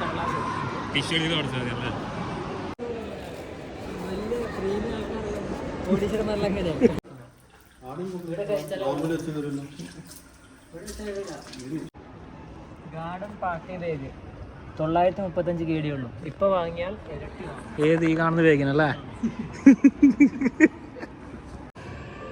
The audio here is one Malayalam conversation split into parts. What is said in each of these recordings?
കടലാസ് ഗാർഡൻ പാർക്ക് ചെയ്ത് തൊള്ളായിരത്തി മുപ്പത്തഞ്ച് കെ ഡി ഉള്ളൂ. ഇപ്പൊ വാങ്ങിയാൽ. ഏത് ഈ കാണുന്ന വേഗനല്ലേ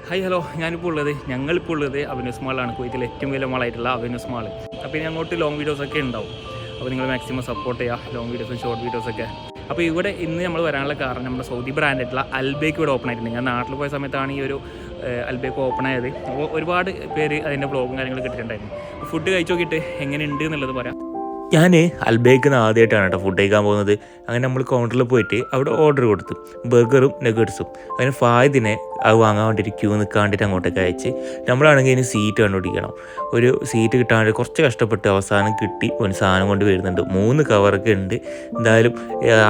ഹായ് ഹലോ ഞാനിപ്പോൾ ഉള്ളത് ഞങ്ങളിപ്പോൾ ഉള്ളത് അവന്യൂസ് മാളാണ് കുവൈത്തിലെ ഏറ്റവും വലിയ മാളായിട്ടുള്ള അവന്യൂസ് മാൾ അപ്പോൾ ഇനി അങ്ങോട്ട് ലോങ് വീഡിയോസൊക്കെ ഉണ്ടാവും. അപ്പോൾ നിങ്ങൾ മാക്സിമം സപ്പോർട്ട് ചെയ്യുക ലോങ് വീഡിയോസും ഷോർട്ട് വീഡിയോസൊക്കെ അപ്പോൾ ഇവിടെ ഇന്ന് നമ്മൾ വരാനുള്ള കാരണം നമ്മുടെ സൗദി ബ്രാൻഡായിട്ടുള്ള അൽബേക്ക് ഇവിടെ ഓപ്പൺ ആയിട്ടുണ്ട്. ഞാൻ നാട്ടിൽ പോയ സമയത്താണ് ഈ ഒരു അൽബേക്ക് ഓപ്പൺ ആയത്. അപ്പോൾ ഒരുപാട് പേര് അതിന്റെ ബ്ലോഗും കാര്യങ്ങളും കിട്ടിയിട്ടുണ്ടായിരുന്നു ഫുഡ് കഴിച്ചു നോക്കിയിട്ട് എങ്ങനെയുണ്ട് എന്നുള്ളത് പറയാം. ഞാൻ അൽബേക്ക് ആദ്യമായിട്ടാണ് കേട്ടോ ഫുഡ് കഴിക്കാൻ പോകുന്നത്. അങ്ങനെ നമ്മൾ കൗണ്ടറിൽ പോയിട്ട് അവിടെ ഓർഡർ കൊടുത്തു. ബർഗറും നഗറ്റ്സും അങ്ങനെ ഫായതിനെ അത് വാങ്ങാൻ വേണ്ടിയിട്ട് ക്യൂ നിൽക്കാണ്ടിട്ട് അങ്ങോട്ടേക്ക് അയച്ച്. നമ്മളാണെങ്കിൽ അതിന് സീറ്റ് കണ്ടുപിടിക്കണം. ഒരു സീറ്റ് കിട്ടാൻ വേണ്ടി കുറച്ച് കഷ്ടപ്പെട്ട് അവസാനം കിട്ടി. ഒരു സാധനം കൊണ്ട് വരുന്നുണ്ട്. മൂന്ന് കവറൊക്കെ ഉണ്ട്. എന്തായാലും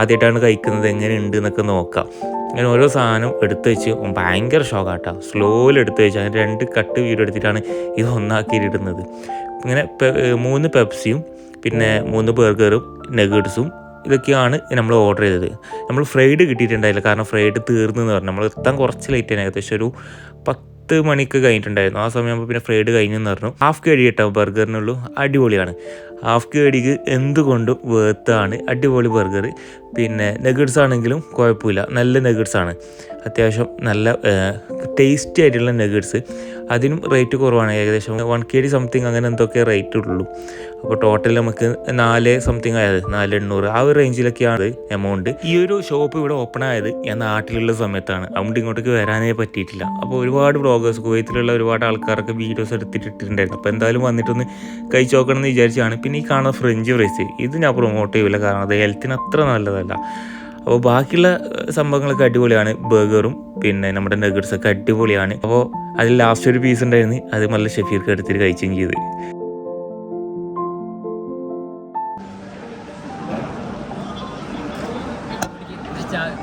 ആദ്യമായിട്ടാണ് കഴിക്കുന്നത്. എങ്ങനെയുണ്ട് എന്നൊക്കെ നോക്കാം. അങ്ങനെ ഓരോ സാധനം എടുത്തു വെച്ച് ഭയങ്കര ഷോക്കാട്ടോ സ്ലോയിൽ എടുത്തു വെച്ച്. അങ്ങനെ രണ്ട് കട്ട് വീഡിയോ എടുത്തിട്ടാണ് ഇത് ഒന്നാക്കിയിട്ടിടുന്നത് ഇങ്ങനെ മൂന്ന് പെപ്സിയും പിന്നെ മൂന്ന് ബർഗറും നഗറ്റ്സും ഇതൊക്കെയാണ് നമ്മൾ ഓർഡർ ചെയ്തത്. നമ്മൾ ഫ്രൈഡ് കിട്ടിയിട്ടുണ്ടായില്ല. കാരണം ഫ്രൈഡ് തീർന്നു എന്ന് പറഞ്ഞു. നമ്മൾ എത്താൻ കുറച്ച് ലേറ്റ് ആണ് ഏകദേശം ഒരു പത്ത് മണിക്ക് കഴിഞ്ഞിട്ടുണ്ടായിരുന്നു. ആ സമയം പിന്നെ ഫ്രൈഡ് കഴിഞ്ഞെന്ന് പറഞ്ഞു. ഹാഫ് കേടി കേട്ടോ ബർഗറിനുള്ളൂ. അടിപൊളിയാണ്. ഹാഫ് കേടിക്ക് എന്തുകൊണ്ടും വേർത്താണ് അടിപൊളി ബർഗർ പിന്നെ നെഗഡ്സ് ആണെങ്കിലും കുഴപ്പമില്ല. നല്ല നെഗഡ്സ് ആണ്. അത്യാവശ്യം നല്ല ടേസ്റ്റി ആയിട്ടുള്ള നെഗഡ്സ്. അതിനും റേറ്റ് കുറവാണ്. ഏകദേശം വൺ കെ ഡി സംതിങ് അങ്ങനെ എന്തൊക്കെ റേറ്റ് ഉള്ളൂ. അപ്പോൾ ടോട്ടൽ നമുക്ക് നാല് സംതിങ് ആയത് നാല് എണ്ണൂറ്. ആ ഒരു റേഞ്ചിലൊക്കെയാണ് എമൗണ്ട് ഈ ഒരു ഷോപ്പ് ഇവിടെ ഓപ്പൺ ആയത് ഞാൻ നാട്ടിലുള്ള സമയത്താണ്. അതുകൊണ്ട് ഇങ്ങോട്ടേക്ക് വരാനേ പറ്റിയിട്ടില്ല. അപ്പോൾ ഒരുപാട് ബ്ലോഗേഴ്സ് കുവൈത്തിലുള്ള ഒരുപാട് ആൾക്കാരൊക്കെ വീഡിയോസ് എടുത്തിട്ട് എടുത്തിട്ടിട്ടുണ്ടായിരുന്നു. അപ്പോൾ എന്തായാലും വന്നിട്ടൊന്ന് കഴിച്ച് നോക്കണം എന്ന് വിചാരിച്ചാണ്. പിന്നെ ഈ കാണുന്ന ഫ്രഞ്ച് ഫ്രൈസ് ഇത് ഞാൻ പ്രൊമോട്ട് ചെയ്യില്ല കാരണം അത് ഹെൽത്തിന് അത്ര നല്ലതല്ല. അപ്പോൾ ബാക്കിയുള്ള സംഭവങ്ങളൊക്കെ അടിപൊളിയാണ്. ബർഗറും പിന്നെ നമ്മുടെ നഗറ്റ്സ് ഒക്കെ അടിപൊളിയാണ്. അപ്പോൾ അതിൽ ലാസ്റ്റ് ഒരു പീസ് ഉണ്ടായിരുന്നു. അത് നല്ല ഷെഫീർക്ക് എടുത്തിട്ട് കഴിച്ചും ചെയ്ത്.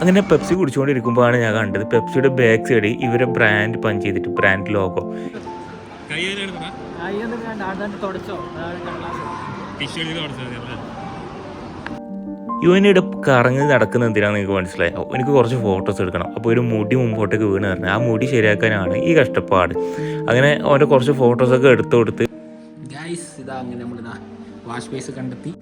അങ്ങനെ പെപ്സി കുടിച്ചുകൊണ്ടിരിക്കുമ്പോഴാണ് ഞാൻ കണ്ടത്. പെപ്സിയുടെ ബാക്ക് സൈഡിൽ ഇവരെ ബ്രാൻഡ് പഞ്ച് ചെയ്തിട്ട് ബ്രാൻഡ് ലോഗോ യുവനിയുടെ കറങ്ങി നടക്കുന്ന എന്തിനാണെന്ന് നിങ്ങൾക്ക് മനസ്സിലായോ? എനിക്ക് കുറച്ച് ഫോട്ടോസ് എടുക്കണം. അപ്പോൾ ഒരു മുടി മുമ്പോട്ടേക്ക് വീണ് പറഞ്ഞു ആ മുടി ശരിയാക്കാനാണ് ഈ കഷ്ടപ്പാട്. അങ്ങനെ അവന്റെ കുറച്ച് ഫോട്ടോസൊക്കെ എടുത്തു കൊടുത്ത്. ഗൈസ് ഇതാ അങ്ങനെ നമ്മൾ വാഷ് ബേസ് കണ്ടെത്തി.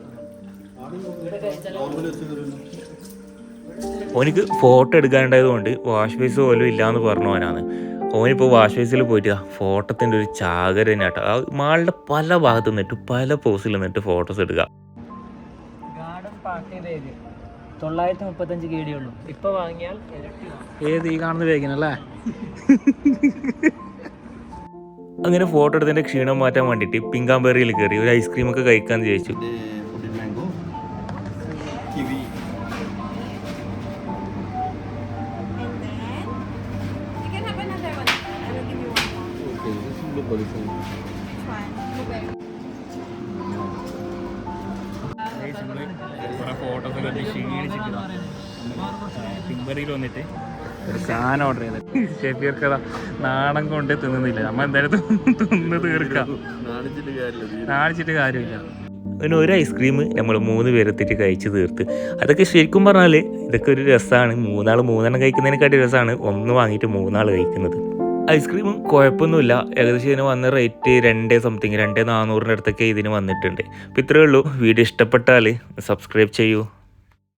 ഓനിക്ക് ഫോട്ടോ എടുക്കാനുണ്ടായതുകൊണ്ട് വാഷ് ബേസ് പോലും ഇല്ലയെന്ന് പറഞ്ഞു ഓനാണ്. ഓനിപ്പോൾ വാഷ് ബേസിൽ പോയിട്ട് ഫോട്ടോത്തിന്റെ ഒരു ചാകര തന്നെ കേട്ടോ ആ മാളുടെ പല ഭാഗത്ത് നിന്നിട്ട് പല പോസിൽ നിന്നിട്ട് ഫോട്ടോസ് എടുക്കുക ഗാർഡൻ പാർക്ക് ചെയ്ത് തൊള്ളായിരത്തി മുപ്പത്തഞ്ച് കെ ഡി ഉള്ളൂ. ഇപ്പൊ വാങ്ങിയാൽ ഇരട്ടി ഏത് ഈ കാണുന്ന വേഗനല്ലേ അങ്ങനെ ഫോട്ടോ എടുത്തതിന്റെ ക്ഷീണം മാറ്റാൻ വേണ്ടിയിട്ട് പിങ്കാമ്പേറിയിൽ കയറി ഒരു ഐസ്ക്രീം ഒക്കെ കഴിക്കാന്ന് ചോദിച്ചു ഫോട്ടോസ് കണ്ട് ക്ഷീണിച്ചിട്ട് പിങ്കാമ്പേറിയിൽ വന്നിട്ട് ഒരു സാധനം ഓർഡർ ചെയ്തത് ഷെഫീർക്ക് നാണം കൊണ്ട് തിന്നുന്നില്ല. നമ്മ എന്തായാലും തിന്ന് തീർക്കാം. നാണിച്ചിട്ട് കാര്യമില്ല. അങ്ങനെ കാര്യമില്ല പിന്നെ ഒരു ഐസ്ക്രീം നമ്മൾ മൂന്ന് പേരെത്തിട്ട് കഴിച്ച് തീർത്ത്. അതൊക്കെ ശരിക്കും പറഞ്ഞാൽ ഇതൊക്കെ ഒരു രസമാണ് മൂന്നാൾ മൂന്നെണ്ണം കഴിക്കുന്നതിനെക്കാട്ടി രസമാണ് ഒന്ന് വാങ്ങിയിട്ട് മൂന്നാൾ കഴിക്കുന്നത്. ഐസ്ക്രീമും കുഴപ്പമൊന്നുമില്ല. ഏകദേശം ഇതിന് വന്ന റേറ്റ് രണ്ട് സംതിങ് രണ്ട് നാനൂറിന്റെ അടുത്തൊക്കെ ഇതിന് വന്നിട്ടുണ്ട്. അപ്പോൾ ഇത്രയേ ഉള്ളൂ. വീഡിയോ ഇഷ്ടപ്പെട്ടാൽ സബ്സ്ക്രൈബ് ചെയ്യൂ.